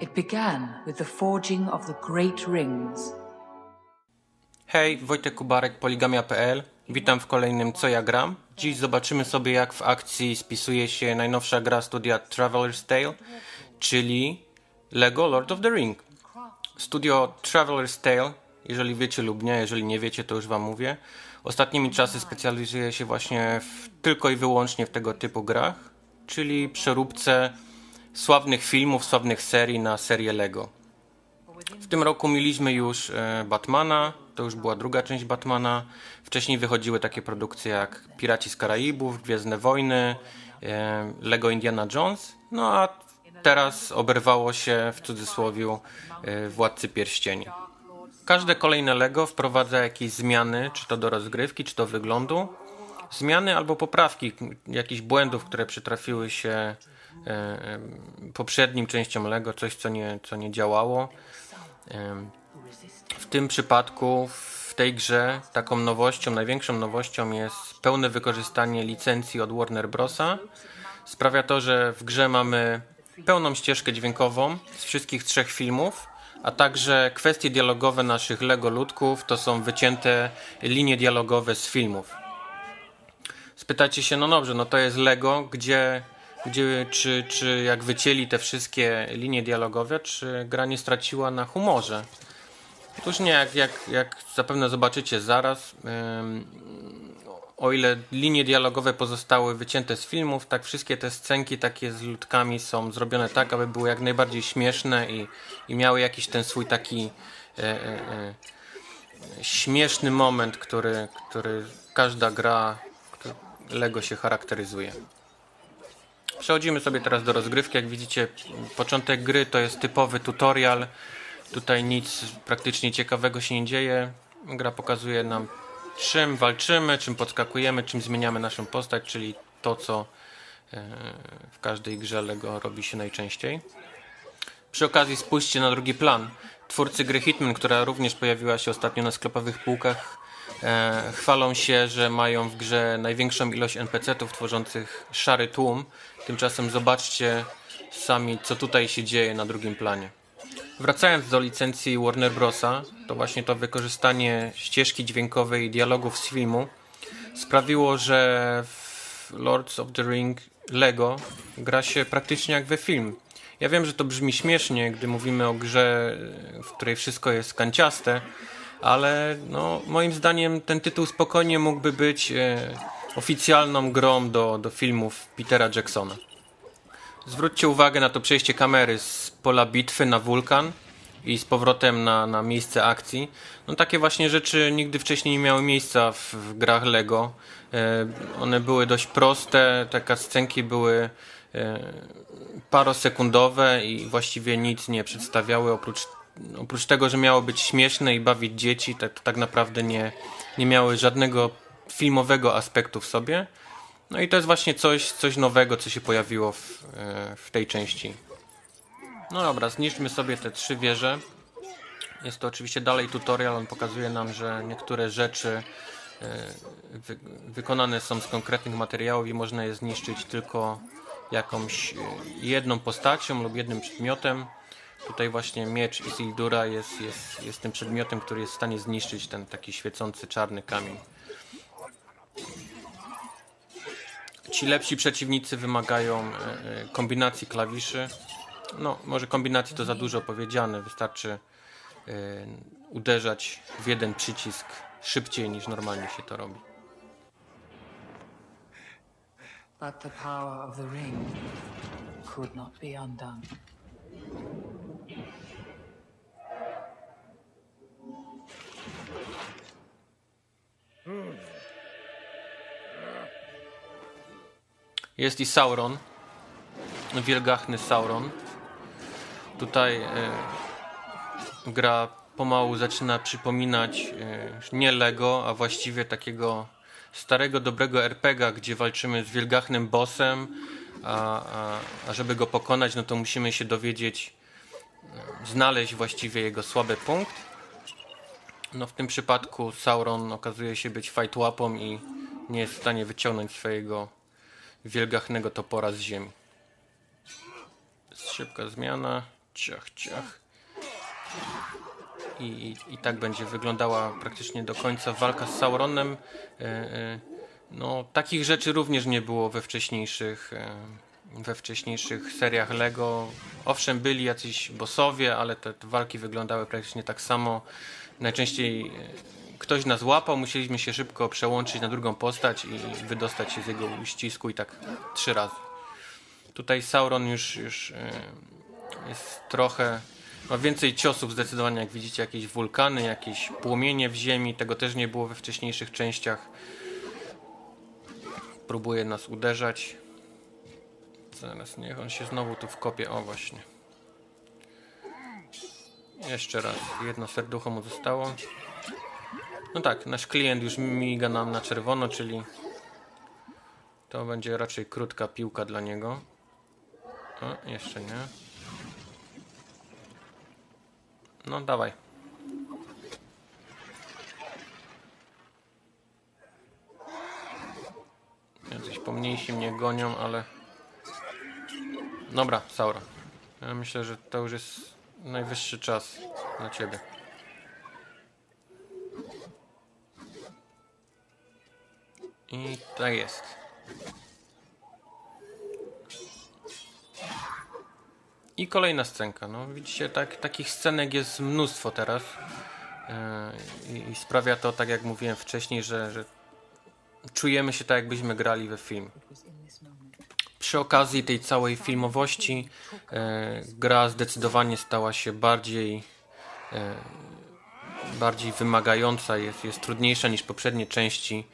It began with the forging of the Great Rings. Hej, Wojtek Kubarek, poligamia.pl. Witam w kolejnym Co ja gram. Dziś zobaczymy sobie jak w akcji spisuje się najnowsza gra studia Traveler's Tale, czyli LEGO Lord of the Ring. Studio Traveler's Tale, jeżeli wiecie lub nie, jeżeli nie wiecie, to już wam mówię. Ostatnimi czasy specjalizuje się właśnie w, tylko i wyłącznie w tego typu grach, czyli przeróbce sławnych filmów, sławnych serii na serię LEGO. W tym roku mieliśmy już e, Batmana, to już była druga część Batmana. Wcześniej wychodziły takie produkcje jak Piraci z Karaibów, Gwiezdne Wojny, e, Lego Indiana Jones. No a teraz oberwało się w cudzysłowie e, Władcy Pierścieni. Każde kolejne Lego wprowadza jakieś zmiany, czy to do rozgrywki, czy do wyglądu. Zmiany albo poprawki jakichś błędów, które przytrafiły się poprzednim częściom Lego, coś co nie, co nie działało. W tym przypadku, w tej grze, taką nowością, największą nowością jest pełne wykorzystanie licencji od Warner Brosa. Sprawia to, że w grze mamy pełną ścieżkę dźwiękową z wszystkich trzech filmów, a także kwestie dialogowe naszych Lego ludków to są wycięte linie dialogowe z filmów. Spytacie się, no dobrze, no to jest Lego, gdzie, gdzie czy, czy jak wycięli te wszystkie linie dialogowe, czy gra nie straciła na humorze? Otóż nie, jak, jak, jak zapewne zobaczycie zaraz, ym, o ile linie dialogowe pozostały wycięte z filmów, tak wszystkie te scenki takie z ludkami są zrobione tak, aby były jak najbardziej śmieszne i, i miały jakiś ten swój taki e, e, e, śmieszny moment, który, który każda gra Lego się charakteryzuje. Przechodzimy sobie teraz do rozgrywki. Jak widzicie, początek gry to jest typowy tutorial. Tutaj nic praktycznie ciekawego się nie dzieje. Gra pokazuje nam czym walczymy, czym podskakujemy, czym zmieniamy naszą postać, czyli to, co e, w każdej grze Lego robi się najczęściej. Przy okazji spójrzcie na drugi plan. Twórcy gry Hitman, która również pojawiła się ostatnio na sklepowych półkach, e, chwalą się, że mają w grze największą ilość NPC-ów tworzących szary tłum. Tymczasem zobaczcie sami, co tutaj się dzieje na drugim planie. Wracając do licencji Warner Brosa, to właśnie to wykorzystanie ścieżki dźwiękowej i dialogów z filmu sprawiło, że w Lords of the Ring Lego gra się praktycznie jak we film. Ja wiem, że to brzmi śmiesznie, gdy mówimy o grze, w której wszystko jest kanciaste, ale no, moim zdaniem ten tytuł spokojnie mógłby być e, oficjalną grą do, do filmów Petera Jacksona. Zwróćcie uwagę na to przejście kamery z pola bitwy na wulkan i z powrotem na, na miejsce akcji. No takie właśnie rzeczy nigdy wcześniej nie miały miejsca w, w grach Lego. E, one były dość proste, te scenki były e, parosekundowe i właściwie nic nie przedstawiały oprócz, oprócz tego, że miało być śmieszne i bawić dzieci, tak, tak naprawdę nie, nie miały żadnego filmowego aspektu w sobie. No i to jest właśnie coś, coś nowego, co się pojawiło w, e, w tej części. No dobra, zniszczmy sobie te trzy wieże. Jest to oczywiście dalej tutorial, on pokazuje nam, że niektóre rzeczy e, wy, wykonane są z konkretnych materiałów i można je zniszczyć tylko jakąś e, jedną postacią lub jednym przedmiotem. Tutaj właśnie miecz Isildura jest, jest, jest tym przedmiotem, który jest w stanie zniszczyć ten taki świecący czarny kamień. Ci lepsi przeciwnicy wymagają e, e, kombinacji klawiszy. No, może kombinacji to za dużo powiedziane. Wystarczy e, uderzać w jeden przycisk szybciej niż normalnie się to robi. But the power of the ring could not be undone. Jest i Sauron. Wielgachny Sauron. Tutaj e, gra pomału zaczyna przypominać e, nie Lego, a właściwie takiego starego, dobrego RPGa, gdzie walczymy z wielgachnym bossem, a, a, a żeby go pokonać, no to musimy się dowiedzieć, e, znaleźć właściwie jego słaby punkt. No w tym przypadku Sauron okazuje się być fajtłapą i nie jest w stanie wyciągnąć swojego wielgachnego topora z ziemi. Szybka zmiana. Ciach, ciach. I, i, I tak będzie wyglądała praktycznie do końca walka z Sauronem. E, e, no, takich rzeczy również nie było we wcześniejszych, e, we wcześniejszych seriach Lego. Owszem, byli jacyś bossowie, ale te, te walki wyglądały praktycznie tak samo. Najczęściej ktoś nas łapał, musieliśmy się szybko przełączyć na drugą postać i wydostać się z jego uścisku i tak trzy razy. Tutaj Sauron już, już e, jest trochę. Ma więcej ciosów zdecydowanie, jak widzicie, jakieś wulkany, jakieś płomienie w ziemi. Tego też nie było we wcześniejszych częściach. Próbuje nas uderzać. Zaraz niech on się znowu tu wkopie. O właśnie. Jeszcze raz. Jedno serducho mu zostało. No tak, nasz klient już miga nam na czerwono, czyli to będzie raczej krótka piłka dla niego. O, jeszcze nie. No, dawaj. Jacyś pomniejsi mnie gonią, ale... Dobra, Saura. Ja myślę, że to już jest najwyższy czas dla ciebie. I tak jest. I kolejna scenka. No, widzicie, tak, takich scenek jest mnóstwo teraz. Yy, i, I sprawia to, tak jak mówiłem wcześniej, że, że czujemy się tak, jakbyśmy grali we film. Przy okazji tej całej filmowości e, gra zdecydowanie stała się bardziej e, bardziej wymagająca, jest, jest trudniejsza niż poprzednie części.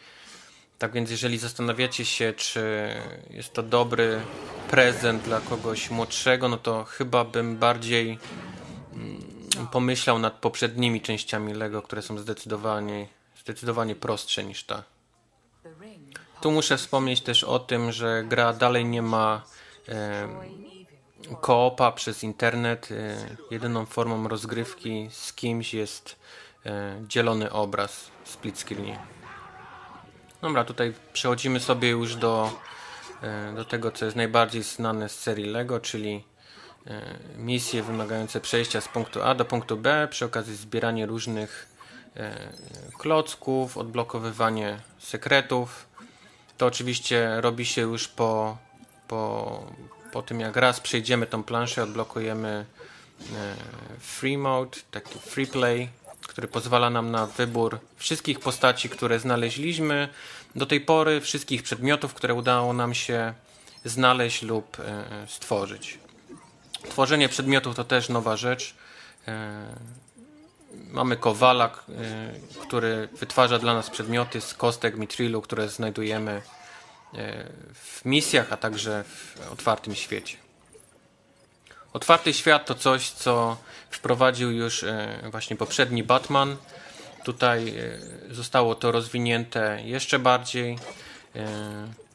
Tak więc jeżeli zastanawiacie się, czy jest to dobry prezent dla kogoś młodszego, no to chyba bym bardziej mm, pomyślał nad poprzednimi częściami Lego, które są zdecydowanie, zdecydowanie prostsze niż ta. Tu muszę wspomnieć też o tym, że gra dalej nie ma e, koopa przez internet. E, jedyną formą rozgrywki z kimś jest e, dzielony obraz split screenie. Dobra, tutaj przechodzimy sobie już do, e, do tego, co jest najbardziej znane z serii LEGO, czyli e, misje wymagające przejścia z punktu A do punktu B, przy okazji zbieranie różnych e, klocków, odblokowywanie sekretów. To oczywiście robi się już po, po, po tym, jak raz przejdziemy tą planszę, odblokujemy free mode, taki free play, który pozwala nam na wybór wszystkich postaci, które znaleźliśmy do tej pory, wszystkich przedmiotów, które udało nam się znaleźć lub e, stworzyć. Tworzenie przedmiotów to też nowa rzecz. E, mamy kowala, e, który wytwarza dla nas przedmioty z kostek mitrilu, które znajdujemy w misjach, a także w otwartym świecie. Otwarty świat to coś, co wprowadził już właśnie poprzedni Batman. Tutaj zostało to rozwinięte jeszcze bardziej.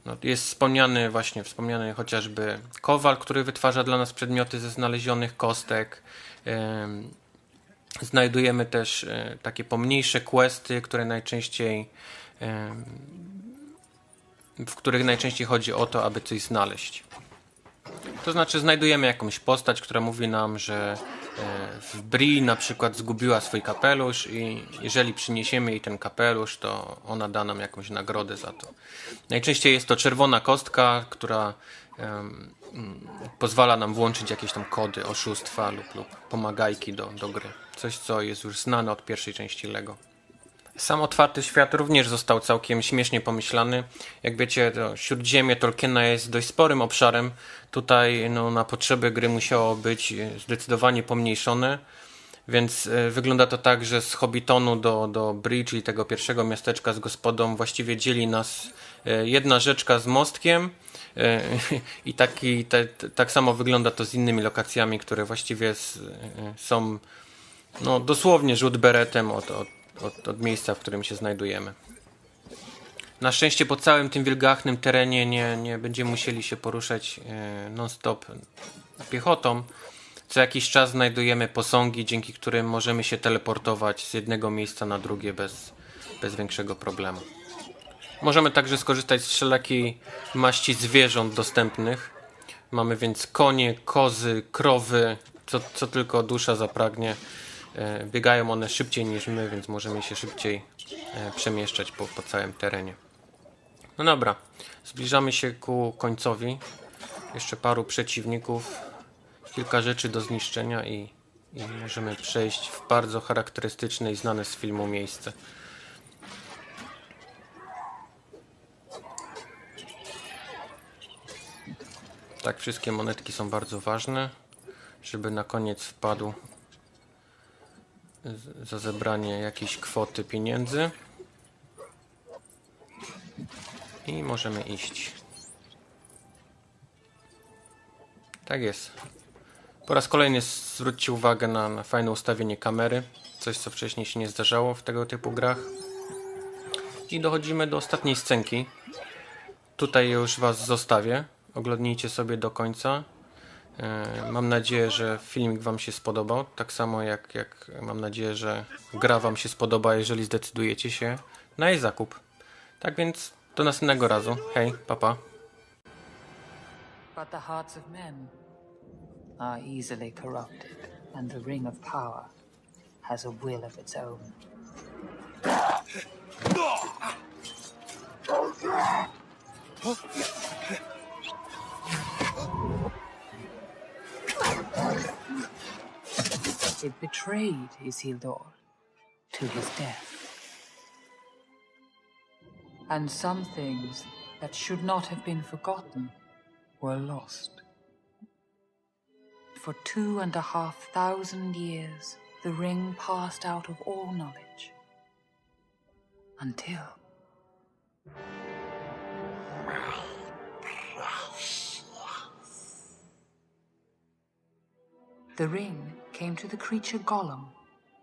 No, jest wspomniany właśnie, wspomniany chociażby kowal, który wytwarza dla nas przedmioty ze znalezionych kostek. Znajdujemy też takie pomniejsze questy, które najczęściej w których najczęściej chodzi o to, aby coś znaleźć. To znaczy znajdujemy jakąś postać, która mówi nam, że w Bri na przykład zgubiła swój kapelusz i jeżeli przyniesiemy jej ten kapelusz, to ona da nam jakąś nagrodę za to. Najczęściej jest to czerwona kostka, która um, pozwala nam włączyć jakieś tam kody, oszustwa lub, lub pomagajki do, do gry. Coś, co jest już znane od pierwszej części LEGO. Sam otwarty świat również został całkiem śmiesznie pomyślany. Jak wiecie, to Śródziemie Tolkiena jest dość sporym obszarem. Tutaj no, na potrzeby gry musiało być zdecydowanie pomniejszone. Więc y, wygląda to tak, że z Hobbitonu do, do Bridge, czyli tego pierwszego miasteczka z gospodą, właściwie dzieli nas y, jedna rzeczka z mostkiem. Y, I taki, te, tak samo wygląda to z innymi lokacjami, które właściwie są no, dosłownie rzut beretem od, od od, od miejsca, w którym się znajdujemy. Na szczęście po całym tym wilgachnym terenie nie, nie będziemy musieli się poruszać e, non-stop piechotą. Co jakiś czas znajdujemy posągi, dzięki którym możemy się teleportować z jednego miejsca na drugie bez, bez większego problemu. Możemy także skorzystać z wszelakiej maści zwierząt dostępnych. Mamy więc konie, kozy, krowy, co, co tylko dusza zapragnie. E, Biegają one szybciej niż my, więc możemy się szybciej e, przemieszczać po, po całym terenie. No dobra, zbliżamy się ku końcowi. Jeszcze paru przeciwników, kilka rzeczy do zniszczenia i, i możemy przejść w bardzo charakterystyczne i znane z filmu miejsce. Tak, wszystkie monetki są bardzo ważne, żeby na koniec wpadł za zebranie jakiejś kwoty pieniędzy. I możemy iść. Tak jest. Po raz kolejny zwróćcie uwagę na, na fajne ustawienie kamery. Coś, co wcześniej się nie zdarzało w tego typu grach. I dochodzimy do ostatniej scenki. Tutaj już Was zostawię. Oglądnijcie sobie do końca. E, Mam nadzieję, że filmik Wam się spodobał. Tak samo jak, jak mam nadzieję, że gra Wam się spodoba, jeżeli zdecydujecie się na jej zakup. Tak więc do następnego razu. Hej, papa. But the hearts of men are easily corrupted, and the Ring of Power has a will of its own. It betrayed Isildur to his death. And some things that should not have been forgotten were lost. For two and a half thousand years, the ring passed out of all knowledge. Until. The ring came to the creature Gollum,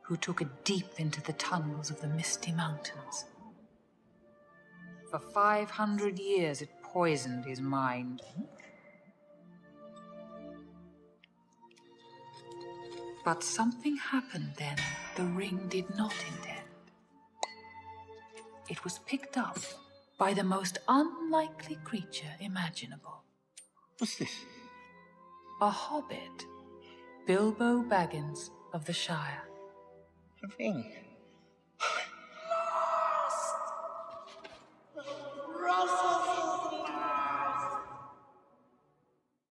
who took it deep into the tunnels of the Misty Mountains. For 500 years, it poisoned his mind. But something happened then the ring did not intend. It was picked up by the most unlikely creature imaginable What's this? a hobbit, Bilbo Baggins of the Shire. Ring.